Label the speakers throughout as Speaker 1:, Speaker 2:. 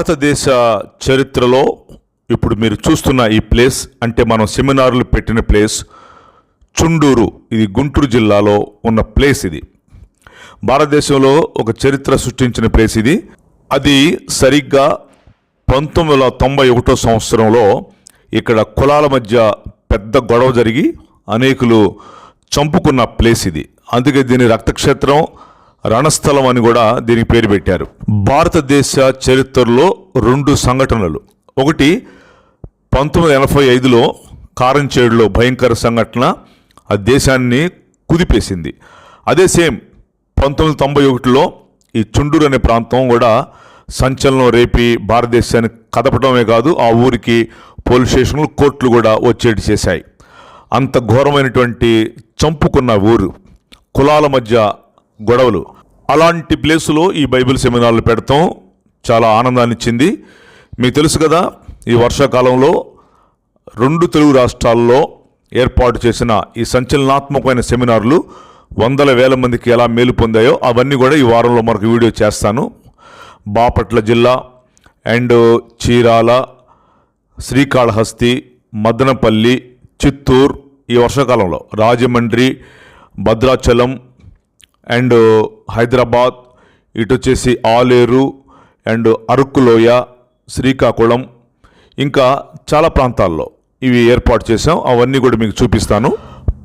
Speaker 1: భారతదేశ చరిత్రలో ఇప్పుడు మీరు చూస్తున్న ఈ ప్లేస్ అంటే మనం సెమినార్లు పెట్టిన ప్లేస్ చుండూరు ఇది గుంటూరు జిల్లాలో ఉన్న ప్లేస్ ఇది. భారతదేశంలో ఒక చరిత్ర సృష్టించిన ప్లేస్ ఇది. అది సరిగ్గా పంతొమ్మిది వందల తొంభై ఒకటో సంవత్సరంలో ఇక్కడ కులాల మధ్య పెద్ద గొడవ జరిగి అనేకులు చంపుకున్న ప్లేస్ ఇది. అందుకే దీని రక్తక్షేత్రం రణస్థలం అని కూడా దీనికి పేరు పెట్టారు. భారతదేశ చరిత్రలో రెండు సంఘటనలు. ఒకటి పంతొమ్మిది ఎనభై ఐదులో కారంచేడులో భయంకర సంఘటన ఆ దేశాన్ని కుదిపేసింది. అదే సేమ్ పంతొమ్మిది తొంభై ఒకటిలో ఈ చుండూరు అనే ప్రాంతం కూడా సంచలనం రేపి భారతదేశాన్ని కదపడమే కాదు ఆ ఊరికి పోలీస్ స్టేషన్లు కోర్టులు కూడా వచ్చేటి చేశాయి. అంత ఘోరమైనటువంటి చంపుకున్న ఊరు. కులాల మధ్య గొడవలు. అలాంటి ప్లేసులో ఈ బైబిల్ సెమినార్లు పెడతాం. చాలా ఆనందాన్ని ఇచ్చింది. మీకు తెలుసు కదా ఈ వర్షాకాలంలో రెండు తెలుగు రాష్ట్రాల్లో ఏర్పాటు చేసిన ఈ సంచలనాత్మకమైన సెమినార్లు వందల వేల మందికి ఎలా మేలు పొందాయో అవన్నీ కూడా ఈ వారంలో మరొక వీడియో చేస్తాను. బాపట్ల జిల్లా అండ్ చీరాల శ్రీకాళహస్తి మదనపల్లి చిత్తూరు ఈ వర్షాకాలంలో. రాజమండ్రి భద్రాచలం అండ్ హైదరాబాద్ ఇటు వచ్చేసి ఆలేరు అండ్ అరకులోయ శ్రీకాకుళం ఇంకా చాలా ప్రాంతాల్లో ఇవి ఏర్పాటు చేసాం అవన్నీ కూడా మీకు చూపిస్తాను.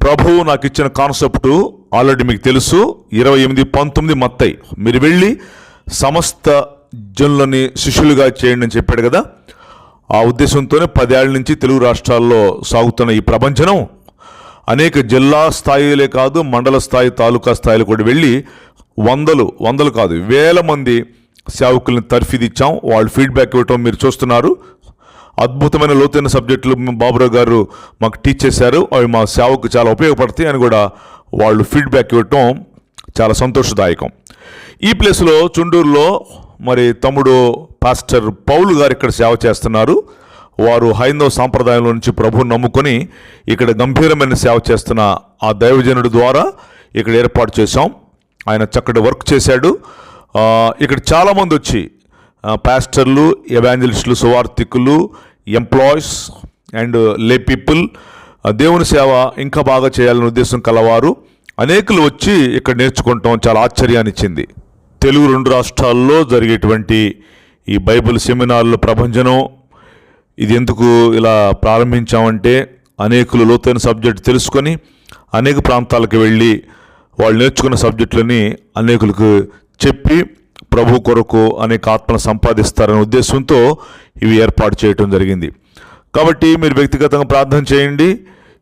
Speaker 1: ప్రభువు నాకు ఇచ్చిన కాన్సెప్ట్ ఆల్రెడీ మీకు తెలుసు. ఇరవై ఎనిమిది పంతొమ్మిది మత్తై మీరు వెళ్ళి సమస్త జనులని శిష్యులుగా చేయండి అని చెప్పాడు కదా. ఆ ఉద్దేశంతోనే పదేళ్ళ నుంచి తెలుగు రాష్ట్రాల్లో సాగుతున్న ఈ ప్రపంచనం అనేక జిల్లా స్థాయిలే కాదు మండల స్థాయి తాలూకా స్థాయిలో కూడా వెళ్ళి వందలు వందలు కాదు వేల మంది సేవకుల్ని తర్ఫీదిచ్చాం. వాళ్ళు ఫీడ్బ్యాక్ ఇవ్వటం మీరు చూస్తున్నారు. అద్భుతమైన లోతైన సబ్జెక్టులు బాబురావు గారు మాకు టీచ్ చేశారు. అవి మా సేవకు చాలా ఉపయోగపడతాయి అని కూడా వాళ్ళు ఫీడ్బ్యాక్ ఇవ్వటం చాలా సంతోషదాయకం. ఈ ప్లేస్లో చుండూరులో మరి తమ్ముడు పాస్టర్ పౌలు గారు ఇక్కడ సేవ చేస్తున్నారు. వారు హైందవ సాంప్రదాయంలో నుంచి ప్రభువుని నమ్ముకొని ఇక్కడ గంభీరమైన సేవ చేస్తున్న ఆ దైవజనుడి ద్వారా ఇక్కడ ఏర్పాటు చేశాం. ఆయన చక్కటి వర్క్ చేశాడు. ఇక్కడ చాలామంది వచ్చి పాస్టర్లు ఎవాంజలిస్టులు సువార్థికులు ఎంప్లాయీస్ అండ్ లే పీపుల్ దేవుని సేవ ఇంకా బాగా చేయాలనే ఉద్దేశం కలవారు. అనేకులు వచ్చి ఇక్కడ నేర్చుకుంటాం చాలా ఆశ్చర్యాన్ని ఇచ్చింది. తెలుగు రెండు రాష్ట్రాల్లో జరిగేటువంటి ఈ బైబిల్ సెమినార్ల ప్రభంజనం ఇది ఎందుకు ఇలా ప్రారంభించామంటే అనేకులు లోతైన సబ్జెక్ట్ తెలుసుకొని అనేక ప్రాంతాలకు వెళ్ళి వాళ్ళు నేర్చుకున్న సబ్జెక్టులని అనేకులకు చెప్పి ప్రభు కొరకు అనేక ఆత్మను సంపాదిస్తారనే ఉద్దేశంతో ఇవి ఏర్పాటు చేయటం జరిగింది. కాబట్టి మీరు వ్యక్తిగతంగా ప్రార్థన చేయండి.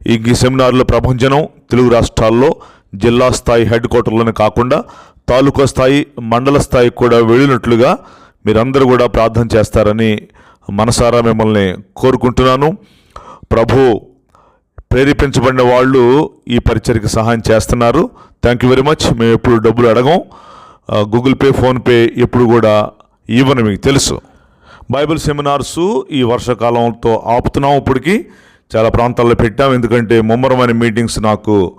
Speaker 1: ఈ సెమినార్లో ప్రపంచం తెలుగు రాష్ట్రాల్లో జిల్లా స్థాయి హెడ్ క్వార్టర్లోనే కాకుండా తాలూకా స్థాయి మండల స్థాయికి కూడా వెళ్ళినట్లుగా మీరందరూ కూడా ప్రార్థన చేస్తారని మనసారా మిమ్మల్ని కోరుకుంటున్నాను. ప్రభు ప్రేరేపించబడిన వాళ్ళు ఈ పరిచయకి సహాయం చేస్తున్నారు. థ్యాంక్ యూ వెరీ మచ్ మేము ఎప్పుడు డబ్బులు అడగం. గూగుల్ పే ఫోన్పే ఎప్పుడు కూడా ఇవ్వను మీకు తెలుసు. బైబిల్ సెమినార్స్ ఈ వర్షాకాలంతో ఆపుతున్నాం ఇప్పటికీ. చాలా ప్రాంతాల్లో పెట్టాం. ఎందుకంటే ముమ్మరమైన మీటింగ్స్ నాకు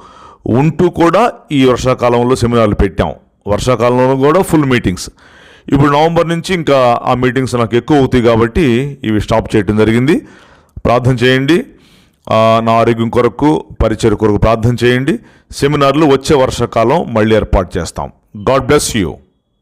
Speaker 1: ఉంటూ కూడా ఈ వర్షాకాలంలో సెమినార్లు పెట్టాం. వర్షాకాలంలో కూడా ఫుల్ మీటింగ్స్ ఇప్పుడు నవంబర్ నుంచి ఇంకా ఆ మీటింగ్స్ నాకు ఎక్కువ అవుతాయి కాబట్టి ఇవి స్టాప్ చేయడం జరిగింది. ప్రార్థన చేయండి. నా ఆరోగ్యం కొరకు పరిచయ కొరకు ప్రార్థన చేయండి. సెమినార్లు వచ్చే వర్షాకాలం మళ్ళీ ఏర్పాటు చేస్తాం. God bless you.